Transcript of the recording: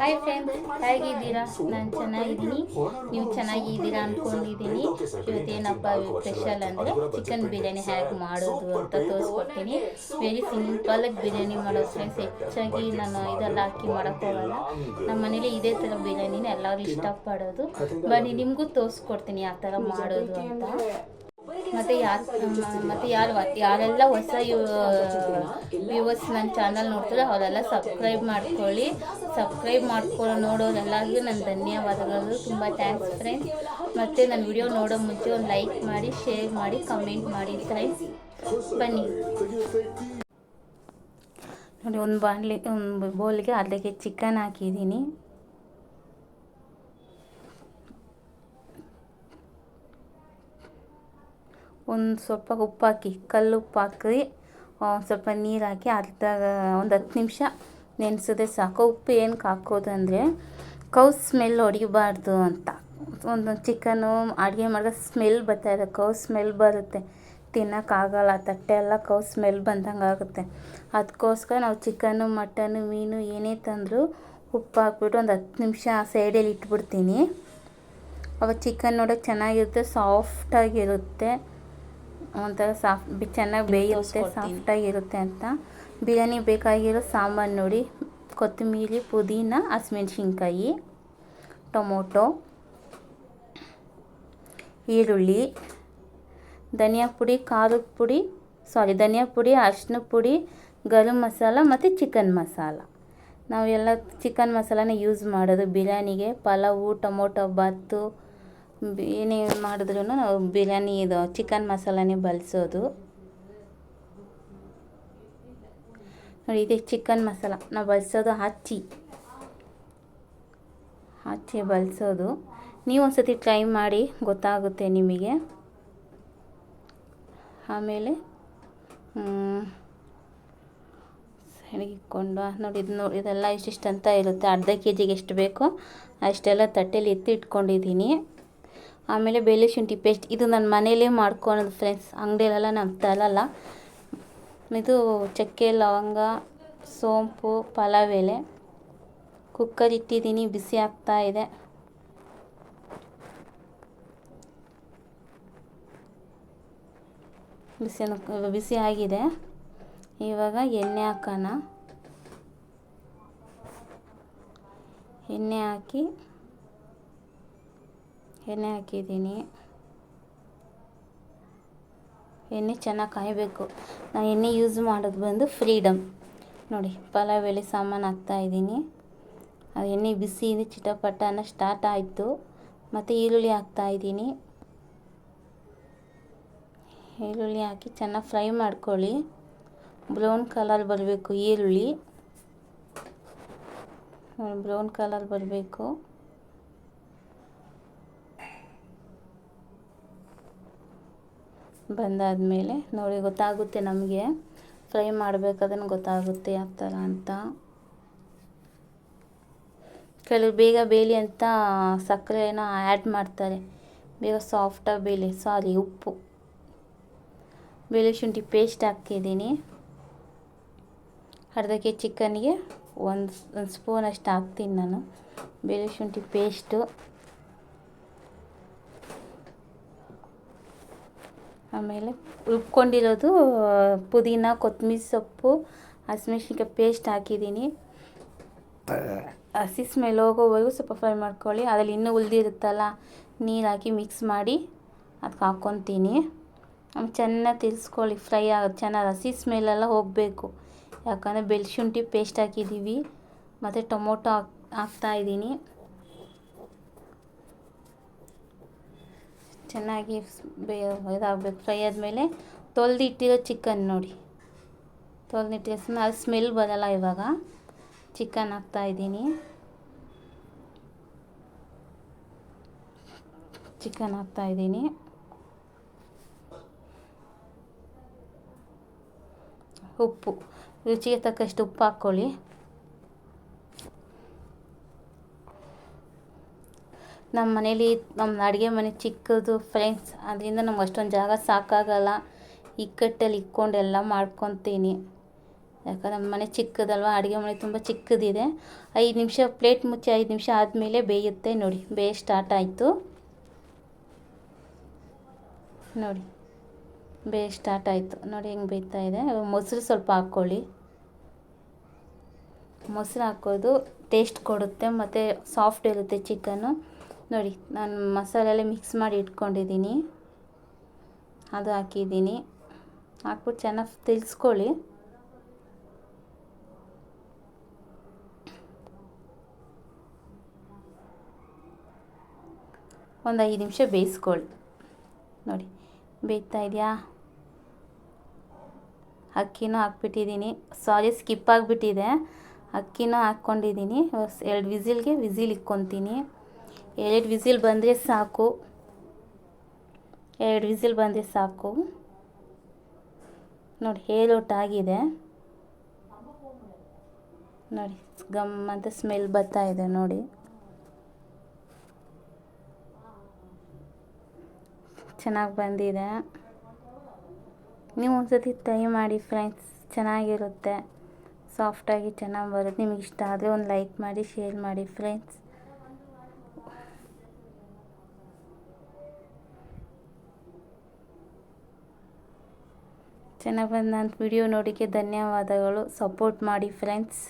Hi friends ಹೇಗಿದ್ದೀರಾ? ನಾನು ಚೆನ್ನಾಗಿದ್ದೀನಿ. ನೀವು ಚೆನ್ನಾಗಿದ್ದೀರಾ ಅಂದ್ಕೊಂಡಿದ್ದೀನಿ ಇವತ್ತೇನಪ್ಪ ಸ್ಪೆಷಲ್ ಅಂದರೆ ಚಿಕನ್ ಬಿರಿಯಾನಿ ಹೇಗೆ ಮಾಡೋದು ಅಂತ ತೋರಿಸ್ಕೊಡ್ತೀನಿ. ವೆರಿ ಸಿಂಪಲಾಗಿ ಬಿರಿಯಾನಿ ಮಾಡೋದು ಫ್ರೆಂಡ್ಸ್ ಹೆಚ್ಚಾಗಿ ನಾನು ಇದೆಲ್ಲ ಹಾಕಿ ಮಾಡೋಕ್ಕೋಗಲ್ಲ ನಮ್ಮ ಮನೇಲಿ ಇದೇ ಥರ ಬಿರಿಯಾನಿನ ಎಲ್ಲರೂ ಇಷ್ಟಪಡೋದು. ಬನ್ನಿ ನಿಮಗೂ ತೋರಿಸ್ಕೊಡ್ತೀನಿ ಆ ಥರ ಮಾಡೋದು ಅಂತ. ಮತ್ತು ಯಾರು ಮತ್ತು ಯಾರು ಯಾರೆಲ್ಲ ಹೊಸ ವ್ಯೂವರ್ಸ್ ನನ್ನ ಚಾನಲ್ ನೋಡ್ತಾರೆ ಅವರೆಲ್ಲ ಸಬ್ಸ್ಕ್ರೈಬ್ ಮಾಡ್ಕೊಳ್ಳಿ. ಸಬ್ಸ್ಕ್ರೈಬ್ ಮಾಡ್ಕೊಳ್ಳೋ ನೋಡೋರೆಲ್ಲರಿಗೂ ನನ್ನ ಧನ್ಯವಾದಗಳು. ತುಂಬ ಥ್ಯಾಂಕ್ಸ್ ಫ್ರೆಂಡ್ಸ್ ಮತ್ತು ನನ್ನ ವಿಡಿಯೋ ನೋಡೋ ಮುಂಚೆ ಒಂದು ಲೈಕ್ ಮಾಡಿ ಶೇರ್ ಮಾಡಿ ಕಮೆಂಟ್ ಮಾಡಿ ಫ್ರೆಂಡ್ಸ್ ಬನ್ನಿ. ನೋಡಿ, ಒಂದು ಬಾಣಲಿ, ಒಂದು ಬೌಲ್ಗೆ ಅರ್ಧಕ್ಕೆ ಕೆ ಚಿಕನ್ ಹಾಕಿದ್ದೀನಿ. ಒಂದು ಸ್ವಲ್ಪ ಉಪ್ಪು ಹಾಕಿ ಕಲ್ಲು ಉಪ್ಪು ಹಾಕಿ ಸ್ವಲ್ಪ ನೀರು ಹಾಕಿ ಅರ್ಧ ಒಂದು ಹತ್ತು ನಿಮಿಷ ನೆನೆಸಿದ್ರೆ ಸಾಕು. ಉಪ್ಪು ಏನಕ್ಕೆ ಹಾಕೋದು ಅಂದರೆ ಕೌ ಸ್ಮೆಲ್ ಹೊಡಿಬಾರ್ದು ಅಂತ. ಒಂದು ಚಿಕನು ಅಡುಗೆ ಮಾಡಿದ್ರೆ ಸ್ಮೆಲ್ ಬರ್ತಾ ಇದೆ ಕೌ ಸ್ಮೆಲ್ ಬರುತ್ತೆ. ತಿನ್ನೋಕ್ಕಾಗಲ್ಲ ತಟ್ಟೆ ಎಲ್ಲ ಕೌ ಸ್ಮೆಲ್ ಬಂದಂಗೆ ಆಗುತ್ತೆ. ಅದಕ್ಕೋಸ್ಕರ ನಾವು ಚಿಕನು, ಮಟನು, ಮೀನು ಏನೇ ತಂದರೂ ಉಪ್ಪು ಹಾಕ್ಬಿಟ್ಟು ಒಂದು ಹತ್ತು ನಿಮಿಷ ಸೈಡಲ್ಲಿ ಇಟ್ಬಿಡ್ತೀನಿ. ಅವಾಗ ಚಿಕನ್ ನೋಡೋಕೆ ಚೆನ್ನಾಗಿರುತ್ತೆ ಸಾಫ್ಟಾಗಿರುತ್ತೆ ಒಂಥರ ಸಾಫ್ಟ್ ಬಿ ಚೆನ್ನಾಗಿ ಬೇಯುತ್ತೆ ಸಾಫ್ಟಾಗಿರುತ್ತೆ ಅಂತ. ಬಿರಿಯಾನಿ ಬೇಕಾಗಿರೋ ಸಾಂಬಾರು ನೋಡಿ. ಕೊತ್ತಂಬರಿ ಪುದೀನ ಹಸಿಮೆಣ್ಸಿನ್ಕಾಯಿ ಟೊಮೊಟೊ ಈರುಳ್ಳಿ ಧನಿಯಾ ಪುಡಿ ಖಾರದ ಪುಡಿ ಸಾರಿ ಧನಿಯಾ ಪುಡಿ ಅರಿಶಿನ ಪುಡಿ ಗರಂ ಮಸಾಲ ಮತ್ತು ಚಿಕನ್ ಮಸಾಲ. ನಾವೆಲ್ಲ ಚಿಕನ್ ಮಸಾಲನ ಯೂಸ್ ಮಾಡೋದು ಬಿರಿಯಾನಿಗೆ. ಪಲಾವು ಟೊಮೊಟೊ ಬಾತು ಏನೇ ಮಾಡಿದ್ರೂ ನಾವು ಬಿರಿಯಾನಿ ಇದು ಚಿಕನ್ ಮಸಾಲನೇ ಬಳಸೋದು. ನೋಡಿ, ಇದೆ ಚಿಕನ್ ಮಸಾಲ. ನಾವು ಬಳಸೋದು ಹಚ್ಚಿ. ಹಚ್ಚಿ ಬಳಸೋದು. ನೀವು ಒಂದ್ಸತಿ ಟ್ರೈ ಮಾಡಿ, ಗೊತ್ತಾಗುತ್ತೆ ನಿಮಗೆ. ಆಮೇಲೆ ಸೆಣಗಿಕೊಂಡು, ನೋಡಿ, ಇದು ನೋಡಿ, ಇದೆಲ್ಲ ಇಷ್ಟಿಷ್ಟು ಅಂತ ಇರುತ್ತೆ. ಅರ್ಧ ಕೆ ಜಿಗೆ ಎಷ್ಟು ಬೇಕೋ ಅಷ್ಟೆಲ್ಲ ತಟ್ಟೆಲಿ ಎತ್ತಿ ಇಟ್ಕೊಂಡಿದ್ದೀನಿ. ಆಮೇಲೆ ಬೇಳೆ ಶುಂಠಿ ಪೇಸ್ಟ್ ಇದು ನನ್ನ ಮನೆಯಲ್ಲೇ ಮಾಡ್ಕೊಳೋದು ಫ್ರೆಂಡ್ಸ್ ಅಂಗಡಿಯಲ್ಲೆಲ್ಲ ನಾನು ತರಲ್ಲ ಇದು ಚಕ್ಕೆ, ಲವಂಗ, ಸೋಂಪು ಪಲಾವ್ ಎಲೆ ಕುಕ್ಕರ್ ಇಟ್ಟಿದ್ದೀನಿ, ಬಿಸಿ ಆಗ್ತಾ ಇದೆ. ಬಿಸಿ ಬಿಸಿ ಆಗಿದೆ. ಇವಾಗ ಎಣ್ಣೆ ಹಾಕೋಣ. ಎಣ್ಣೆ ಹಾಕಿ ಎಣ್ಣೆ ಹಾಕಿದ್ದೀನಿ. ಎಣ್ಣೆ ಚೆನ್ನಾಗಿ ಕಾಯಬೇಕು. ನಾನು ಎಣ್ಣೆ ಯೂಸ್ ಮಾಡೋದು ಬಂದು ಫ್ರೀಡಮ್ ನೋಡಿ, ಪಲಾವ್ ಎಲೆ ಸಾಮಾನು ಹಾಕ್ತಾಯಿದ್ದೀನಿ ಅದು ಎಣ್ಣೆ ಬಿಸಿ ಇದೆ ಚಿಟಪಟ ಅನ್ನೋ ಸ್ಟಾರ್ಟ್ ಆಯಿತು. ಮತ್ತು ಈರುಳ್ಳಿ ಹಾಕ್ತಾಯಿದ್ದೀನಿ ಈರುಳ್ಳಿ ಹಾಕಿ ಚೆನ್ನಾಗಿ ಫ್ರೈ ಮಾಡ್ಕೊಳ್ಳಿ. ಬ್ರೌನ್ ಕಲರ್ ಬರಬೇಕು ಈರುಳ್ಳಿ. ಬ್ರೌನ್ ಕಲರ್ ಬರಬೇಕು. ಬಂದಾದಮೇಲೆ ನೋಡಿ ಗೊತ್ತಾಗುತ್ತೆ ನಮಗೆ. ಫ್ರೈ ಮಾಡಬೇಕಾದ್ರೆ ಗೊತ್ತಾಗುತ್ತೆ ಯಾವ ಥರ ಅಂತ. ಕೆಲವು ಬೇಗ ಬೇಲಿ ಅಂತ ಸಕ್ಕರೆನ ಆ್ಯಡ್ ಮಾಡ್ತಾರೆ. ಬೇಗ ಸಾಫ್ಟಾಗಿ ಬೇಲಿ ಸಾರಿ ಉಪ್ಪು. ಬೇಳೆ ಶುಂಠಿ ಪೇಸ್ಟ್ ಹಾಕಿದ್ದೀನಿ. ಅರ್ಧ ಕೆ ಚಿಕನ್ಗೆ ಒಂದು ಒಂದು ಸ್ಪೂನ್ ಅಷ್ಟು ಹಾಕ್ತೀನಿ ನಾನು. ಬೇಳೆ ಶುಂಠಿ ಪೇಸ್ಟು ಆಮೇಲೆ ರುಬ್ಕೊಂಡಿರೋದು ಪುದೀನ ಕೊತ್ತಂಬರಿ ಸೊಪ್ಪು ಹಸಿಮೆಣ್ಸಿನ್ಕಾಯಿ ಪೇಸ್ಟ್ ಹಾಕಿದ್ದೀನಿ. ಹಸಿ ಸ್ಮೆಲ್ ಹೋಗೋವರೆಗೂ ಸ್ವಲ್ಪ ಫ್ರೈ ಮಾಡ್ಕೊಳ್ಳಿ. ಅದರಲ್ಲಿ ಇನ್ನೂ ಉಳಿದಿರುತ್ತಲ್ಲ ನೀರು ಹಾಕಿ ಮಿಕ್ಸ್ ಮಾಡಿ ಅದಕ್ಕೆ ಹಾಕ್ಕೊತೀನಿ. ಆಮೇಲೆ ಚೆನ್ನಾಗಿ ತಿರ್ಸ್ಕೊಳ್ಳಿ ಫ್ರೈ ಆಗೋದು ಚೆನ್ನಾಗಿ ಹಸಿ ಸ್ಮೆಲ್ಲೆಲ್ಲ ಹೋಗಬೇಕು. ಯಾಕಂದರೆ ಬೆಳ್ಶುಂಠಿ ಪೇಸ್ಟ್ ಹಾಕಿದ್ದೀವಿ. ಮತ್ತು ಟೊಮೊಟೊ ಹಾಕ್ ಹಾಕ್ತಾಯಿದ್ದೀನಿ ಚೆನ್ನಾಗಿ ಬೇ, ಇದಾಗಬೇಕು. ಫ್ರೈ ಆದಮೇಲೆ ತೊಳೆದಿಟ್ಟಿರೋ ಚಿಕನ್ ನೋಡಿ. ತೊಳೆದಿಟ್ಟಿರೋ ಅದು ಸ್ಮೆಲ್ ಬರಲ್ಲ ಇವಾಗ. ಚಿಕನ್ ಹಾಕ್ತಾಯಿದ್ದೀನಿ ಚಿಕನ್ ಹಾಕ್ತಾಯಿದ್ದೀನಿ ಉಪ್ಪು. ರುಚಿಗೆ ತಕ್ಕಷ್ಟು ಉಪ್ಪು ಹಾಕ್ಕೊಳ್ಳಿ. ನಮ್ಮ ಮನೇಲಿ ನಮ್ಮ ಅಡುಗೆ ಮನೆ ಚಿಕ್ಕದು ಫ್ರೆಂಡ್ಸ್ ಅದರಿಂದ ನಮ್ಗೆ ಅಷ್ಟೊಂದು ಜಾಗ ಸಾಕಾಗಲ್ಲ. ಇಕ್ಕಟ್ಟಲ್ಲಿ ಇಕ್ಕೊಂಡು ಎಲ್ಲ ಮಾಡ್ಕೊತೀನಿ. ಯಾಕಂದ್ರೆ ನಮ್ಮ ಮನೆ ಚಿಕ್ಕದಲ್ವ, ಅಡುಗೆ ಮನೆ ತುಂಬ ಚಿಕ್ಕದಿದೆ. ಐದು ನಿಮಿಷ, ಪ್ಲೇಟ್ ಮುಚ್ಚಿ ಐದು ನಿಮಿಷ ಆದಮೇಲೆ ಬೇಯುತ್ತೆ ನೋಡಿ. ಬೇಯ ಸ್ಟಾರ್ಟ್ ಆಯಿತು. ನೋಡಿ ಬೇಯ ಸ್ಟಾರ್ಟ್ ಆಯಿತು. ನೋಡಿ ಹೆಂಗೆ ಬೇಯ್ತಾ ಇದೆ. ಮೊಸರು ಸ್ವಲ್ಪ ಹಾಕ್ಕೊಳ್ಳಿ. ಮೊಸರು ಹಾಕೋದು ಟೇಸ್ಟ್ ಕೊಡುತ್ತೆ, ಮತ್ತು ಸಾಫ್ಟ್ ಇರುತ್ತೆ ಚಿಕನ್ನು ನೋಡಿ, ನಾನು ಮಸಾಲೆಲ್ಲ ಮಿಕ್ಸ್ ಮಾಡಿ ಇಟ್ಕೊಂಡಿದ್ದೀನಿ. ಅದು ಹಾಕಿದ್ದೀನಿ. ಹಾಕ್ಬಿಟ್ಟು ಚೆನ್ನಾಗಿ ತಿಳ್ಸ್ಕೊಳ್ಳಿ. ಒಂದು ಐದು ನಿಮಿಷ ಬೇಯಿಸ್ಕೊಳ್ಳಿ. ನೋಡಿ, ಬೇಯ್ತಾ ಇದೆಯಾ? ಅಕ್ಕಿನೂ ಹಾಕ್ಬಿಟ್ಟಿದ್ದೀನಿ. ಸಾರಿ, ಸ್ಕಿಪ್ ಆಗಿಬಿಟ್ಟಿದೆ. ಅಕ್ಕಿನೂ ಹಾಕ್ಕೊಂಡಿದ್ದೀನಿ. ಎರಡು ವಿಸಿಲ್ಗೆ, ವಿಸಿಲ್ ಇಕ್ಕೊತೀನಿ. ಎರಡು ವಿಸಿಲ್ ಬಂದರೆ ಸಾಕು. ಎರಡು ವಿಸಿಲ್ ಬಂದರೆ ಸಾಕು. ನೋಡಿ ಹೇರ್ ಆಗಿದೆ. ನೋಡಿ, ಗಮ್ ಅಂತ ಸ್ಮೆಲ್ ಬರ್ತಾ ಇದೆ ನೋಡಿ. ಚೆನ್ನಾಗಿ ಬಂದಿದೆ. ನೀವು ಒಂದ್ಸತಿ ಟ್ರೈ ಮಾಡಿ ಫ್ರೆಂಡ್ಸ್ ಚೆನ್ನಾಗಿರುತ್ತೆ. ಸಾಫ್ಟಾಗಿ ಚೆನ್ನಾಗಿ ಬರುತ್ತೆ. ನಿಮಗೆ ಇಷ್ಟ ಆದರೆ ಒಂದು ಲೈಕ್ ಮಾಡಿ ಶೇರ್ ಮಾಡಿ ಫ್ರೆಂಡ್ಸ್ ಚೆನ್ನಾಗಿ ಬಂದು ನನ್ನ ವಿಡಿಯೋ ನೋಡಿಕೆ ಧನ್ಯವಾದಗಳು. ಸಪೋರ್ಟ್ ಮಾಡಿ ಫ್ರೆಂಡ್ಸ್